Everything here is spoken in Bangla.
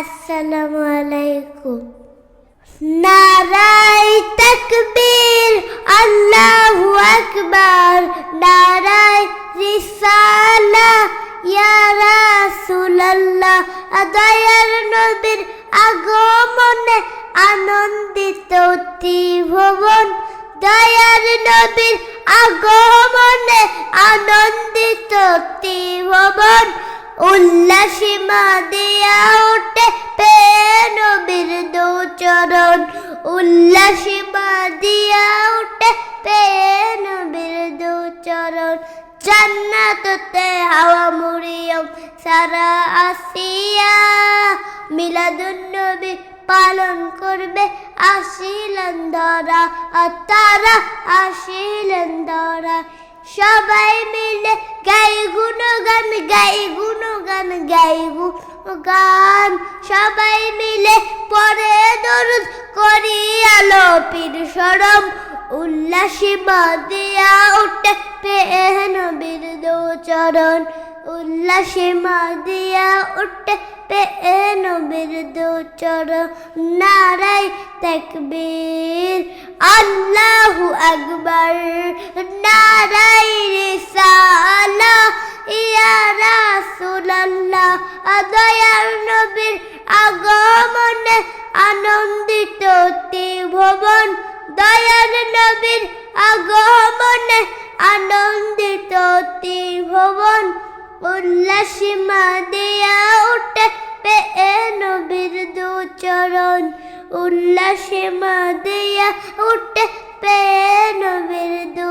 আসসালামু আলাইকুম। নারাই তাকবীর, আল্লাহু আকবার। নারাই রিসালা, ইয়া রাসূলুল্লাহ। দয়ার নবীর আগমনে আনন্দিত ত্রিভুবন দয়ার নবীর আগমনে আনন্দিত ত্রিভুবন উল্লাসীমা দিয়া দোচরণ উল্লাসীমা দিয়া ওঠে পে নবীর দোচরণ জান্নাততে হাওয়া মুরিয়ম সারা আসিয়া মিলাদুন পালন করবে আসিলেন ধরা আর তারা আসিলেন ধরা। সবাই মিলে গাই গুণগান গাই গুণগান, গাই গান সবাই মিলে পরে দরুদ করি আলো পীর সরম উল্লাসী দিয়া উঠে পেহন বীর চরণ উল্লাসী দিয়া উঠে পেহন বীর চরণ নারাই তাকবীর, আল্লাহু আকবার নারাই ইয়া নবীর আগমনে আনন্দিত ত্রিভুবন, দয়ার নবীর আগমনে আনন্দিত ত্রিভুবন উল্লাসীমা দিয়া উঠে পে নবীর দুচরণ উল্লাসীমা দিয়া উঠে পে নবীর দুচরণ